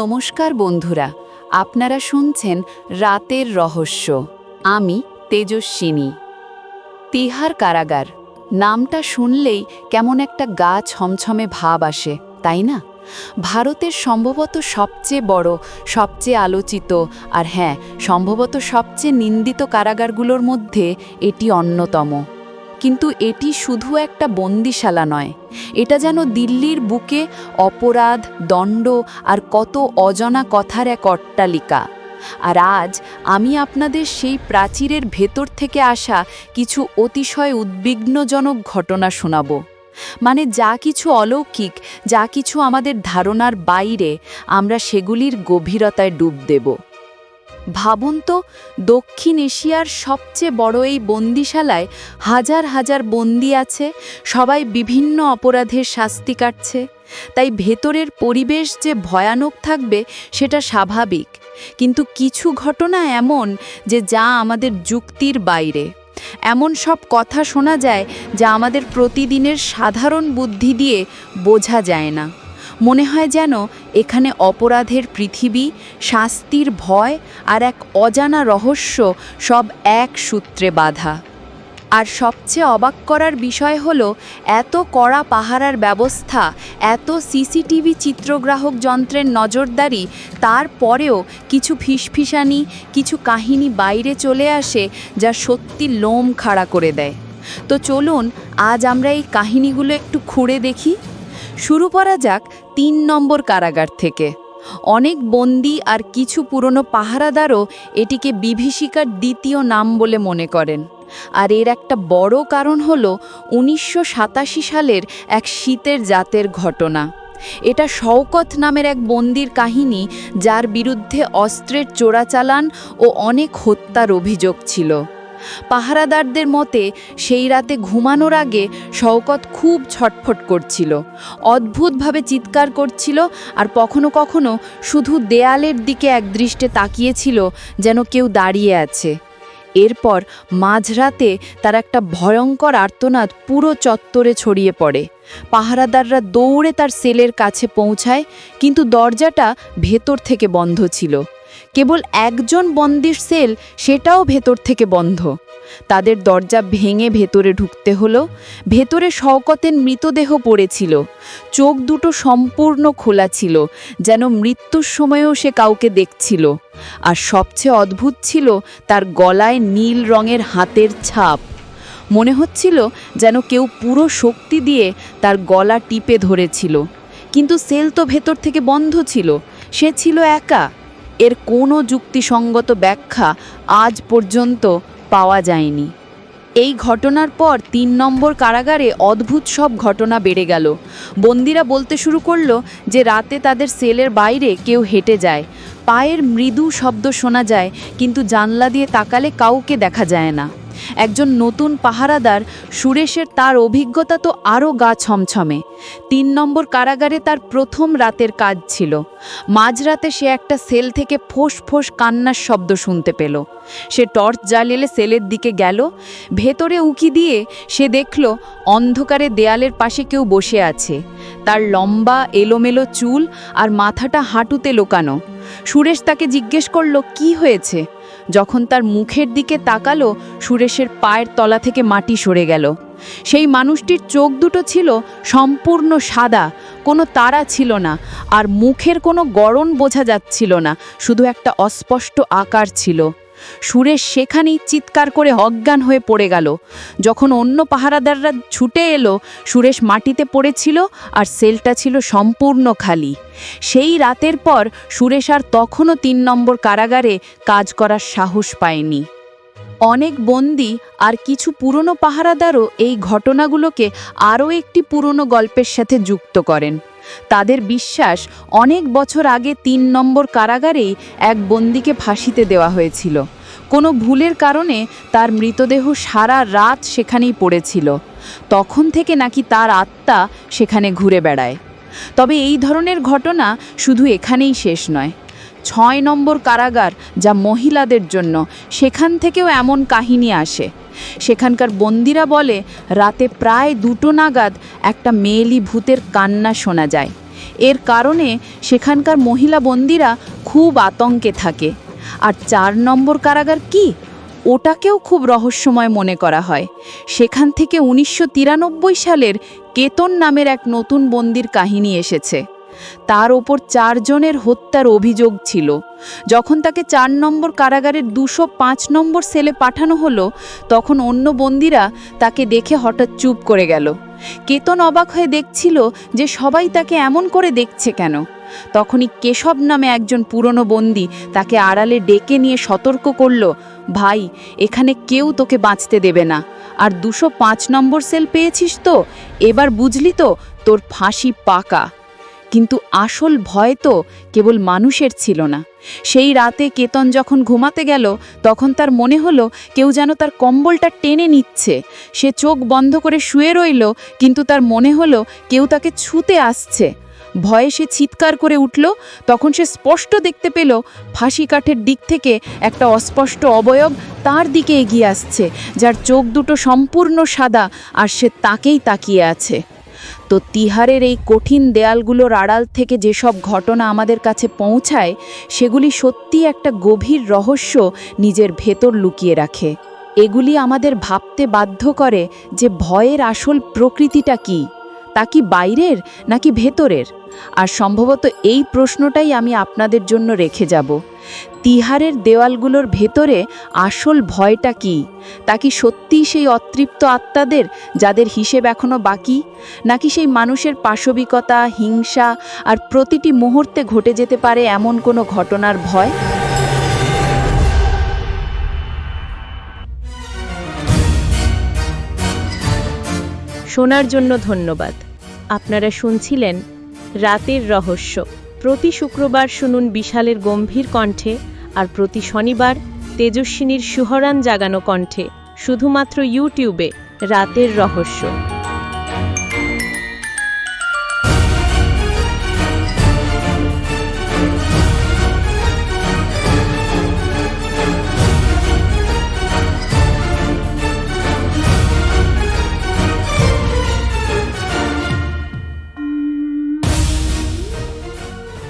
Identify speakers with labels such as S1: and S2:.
S1: নমস্কার বন্ধুরা, আপনারা শুনছেন রাতের রহস্য। আমি তেজস্বিনী। তিহার কারাগার। নামটা শুনলেই কেমন একটা গা ছমছমে ভাব আসে, তাই না? ভারতের সম্ভবত সবচেয়ে বড়, সবচেয়ে আলোচিত আর হ্যাঁ সম্ভবত সবচেয়ে নিন্দিত কারাগারগুলোর মধ্যে এটি অন্যতম। কিন্তু এটি শুধু একটা বন্দিশালা নয়। এটা যেন দিল্লির বুকে অপরাধ, দণ্ড আর কত অজানা কথার এক অট্টালিকা। আর আজ আমি আপনাদের সেই প্রাচীরের ভেতর থেকে আসা কিছু অতিশয় উদ্বিগ্নজনক ঘটনা শোনাব। মানে যা কিছু অলৌকিক, যা কিছু আমাদের ধারণার বাইরে আমরা সেগুলির গভীরতায় ডুব দেব। ভাবুন তো, দক্ষিণ এশিয়ার সবচেয়ে বড় এই বন্দিশালায় হাজার হাজার বন্দি আছে, সবাই বিভিন্ন অপরাধের শাস্তি কাটছে। তাই ভেতরের পরিবেশ যে ভয়ানক থাকবে, সেটা স্বাভাবিক। কিন্তু কিছু ঘটনা এমন যে যা আমাদের যুক্তির বাইরে। এমন সব কথা শোনা যায় যা আমাদের প্রতিদিনের সাধারণ বুদ্ধি দিয়ে বোঝা যায় না। মনে হয় যেন এখানে অপরাধের পৃথিবী, শাস্তির ভয় আর এক অজানা রহস্য সব এক সূত্রে বাধা। আর সবচেয়ে অবাক করার বিষয় হলো, এত কড়া পাহারার ব্যবস্থা, এত সিসিটিভি চিত্রগ্রাহক যন্ত্রের নজরদারি তারপরেও কিছু ফিসফিসানি, কিছু কাহিনী বাইরে চলে আসে যা সত্যি লোম খাড়া করে দেয়। তো চলুন, আজ আমরা এই কাহিনীগুলো একটু খুঁড়ে দেখি। শুরু করা যাক তিন নম্বর কারাগার থেকে। অনেক বন্দি আর কিছু পুরনো পাহারাদারও এটিকে বিভীষিকার দ্বিতীয় নাম বলে মনে করেন। আর এর একটা বড় কারণ হল উনিশশো সাতাশি সালের এক শীতের জাতের ঘটনা। এটা শওকত নামের এক বন্দির কাহিনী যার বিরুদ্ধে অস্ত্রের চোরাচালান ও অনেক হত্যার অভিযোগ ছিল। পাহারাদারদের মতে, সেই রাতে ঘুমানোর আগে শওকত খুব ছটফট করছিল। অদ্ভুতভাবে চিৎকার করছিল আর কখনো কখনো শুধু দেয়ালের দিকে একদৃষ্টে তাকিয়েছিল যেন কেউ দাঁড়িয়ে আছে। এরপর মাঝরাতে তার একটা ভয়ঙ্কর আর্তনাদ পুরো চত্বরে ছড়িয়ে পড়ে। পাহারাদাররা দৌড়ে তার সেলের কাছে পৌঁছায়, কিন্তু দরজাটা ভেতর থেকে বন্ধ ছিল। কেবল একজন বন্দির সেল সেটাও ভেতর থেকে বন্ধ। তাদের দরজা ভেঙে ভেতরে ঢুকতে হলো। ভেতরে শওকতের মৃতদেহ পড়েছিল। চোখ দুটো সম্পূর্ণ খোলা ছিল, যেন মৃত্যুর সময়েও সে কাউকে দেখছিল। আর সবচেয়ে অদ্ভুত ছিল তার গলায় নীল রঙের হাতের ছাপ। মনে হচ্ছিল যেন কেউ পুরো শক্তি দিয়ে তার গলা টিপে ধরেছিল। কিন্তু সেল তো ভেতর থেকে বন্ধ ছিল। সে ছিল একা। এর কোনো যুক্তিসঙ্গত ব্যাখ্যা আজ পর্যন্ত পাওয়া যায়নি। এই ঘটনার পর তিন নম্বর কারাগারে অদ্ভুত সব ঘটনা বেড়ে গেল। বন্দিরা বলতে শুরু করল যে রাতে তাদের সেলের বাইরে কেউ হেঁটে যায়। পায়ের মৃদু শব্দ শোনা যায়, কিন্তু জানলা দিয়ে তাকালে কাউকে দেখা যায় না। একজন নতুন পাহারাদার সুরেশের তার অভিজ্ঞতা তো আরও গা ছমছমে। তিন নম্বর কারাগারে তার প্রথম রাতের কাজ ছিল। মাঝরাতে সে একটা সেল থেকে ফোঁস ফোঁস কান্নার শব্দ শুনতে পেল। সে টর্চ জ্বালিয়ে সেলের দিকে গেল। ভেতরে উকি দিয়ে সে দেখল অন্ধকারে দেয়ালের পাশে কেউ বসে আছে। তার লম্বা, এলোমেলো চুল আর মাথাটা হাঁটুতে লোকানো। সুরেশ তাকে জিজ্ঞেস করল, কি হয়েছে? যখন তার মুখের দিকে তাকালো, সুরেশের পায়ের তলা থেকে মাটি সরে গেল। সেই মানুষটির চোখ দুটো ছিল সম্পূর্ণ সাদা, কোনো তারা ছিল না, আর মুখের কোনো গড়ন বোঝা যাচ্ছিল না, শুধু একটা অস্পষ্ট আকার ছিল। সুরেশ সেখানেই চিৎকার করে অজ্ঞান হয়ে পড়ে গেল। যখন অন্য পাহারাদাররা ছুটে এলো, সুরেশ মাটিতে পড়েছিল আর সেলটা ছিল সম্পূর্ণ খালি। সেই রাতের পর সুরেশ আর তখনও তিন নম্বর কারাগারে কাজ করার সাহস পায়নি। অনেক বন্দি আর কিছু পুরনো পাহারাদারও এই ঘটনাগুলোকে আরও একটি পুরনো গল্পের সাথে যুক্ত করেন। তাদের বিশ্বাস অনেক বছর আগে তিন নম্বর কারাগারেই এক বন্দিকে ফাঁসিতে দেওয়া হয়েছিল। কোনো ভুলের কারণে তার মৃতদেহ সারা রাত সেখানেই পড়েছিল। তখন থেকে নাকি তার আত্মা সেখানে ঘুরে বেড়ায়। তবে এই ধরনের ঘটনা শুধু এখানেই শেষ নয় ছয় নম্বর কারাগার যা মহিলাদের জন্য। সেখান থেকেও এমন কাহিনী আসে। সেখানকার বন্দিরা বলে, রাতে প্রায় দুটো নাগাদ একটা মেয়েলি ভূতের কান্না শোনা যায়। এর কারণে সেখানকার মহিলা বন্দিরা খুব আতঙ্কে থাকে। আর চার নম্বর কারাগার কি? ওটাকেও খুব রহস্যময় মনে করা হয়। সেখান থেকে উনিশশো তিরানব্বই সালের কেতন নামের এক নতুন বন্দির কাহিনী এসেছে। তার ওপর চারজনের হত্যার অভিযোগ ছিল। যখন তাকে চার নম্বর কারাগারের দুশো পাঁচ নম্বর সেলে পাঠানো হলো, তখন অন্য বন্দিরা তাকে দেখে হঠাৎ চুপ করে গেল। কেতন অবাক হয়ে দেখছিল যে সবাই তাকে এমন করে দেখছে কেন। তখনই কেশব নামে একজন পুরনো বন্দি তাকে আড়ালে ডেকে নিয়ে সতর্ক করল, ভাই, এখানে কেউ তোকে বাঁচতে দেবে না। আর দুশো পাঁচ নম্বর সেল পেয়েছিস তো? এবার বুঝলি তো, তোর ফাঁসি পাকা। কিন্তু আসল ভয় তো কেবল মানুষের ছিল না। সেই রাতে কেতন যখন ঘুমাতে গেল, তখন তার মনে হলো কেউ যেন তার কম্বলটা টেনে নিচ্ছে। সে চোখ বন্ধ করে শুয়ে রইল, কিন্তু তার মনে হলো কেউ তাকে ছুতে আসছে। ভয়ে সে চিৎকার করে উঠল, তখন সে স্পষ্ট দেখতে পেল ফাঁসি কাঠের দিক থেকে একটা অস্পষ্ট অবয়ব তার দিকে এগিয়ে আসছে, যার চোখ দুটো সম্পূর্ণ সাদা, আর সে তাকেই তাকিয়ে আছে। তো তিহারের এই কঠিন দেয়ালগুলোর আড়াল থেকে যেসব ঘটনা আমাদের কাছে পৌঁছায়, সেগুলি সত্যি একটা গভীর রহস্য নিজের ভেতর লুকিয়ে রাখে। এগুলি আমাদের ভাবতে বাধ্য করে যে ভয়ের আসল প্রকৃতিটা কি? তা কি বাইরের নাকি ভেতরের? আর সম্ভবত এই প্রশ্নটাই আমি আপনাদের জন্য রেখে যাব। তিহারের দেওয়ালগুলোর ভেতরে আসল ভয়টা কি? তা কি সত্যিই সেই অতৃপ্ত আত্মাদের যাদের হিসেব এখনও বাকি? নাকি সেই মানুষের পাশবিকতা, হিংসা আর প্রতিটি মুহূর্তে ঘটে যেতে পারে এমন কোনো ঘটনার ভয়?
S2: শোনার জন্য ধন্যবাদ। আপনারা শুনছিলেন রাতের রহস্য। প্রতি শুক্রবার শুনুন বিশালের গম্ভীর কণ্ঠে আর প্রতি শনিবার তেজস্বিনীর সুহরান জাগানো কণ্ঠে, শুধুমাত্র ইউটিউবে রাতের রহস্য।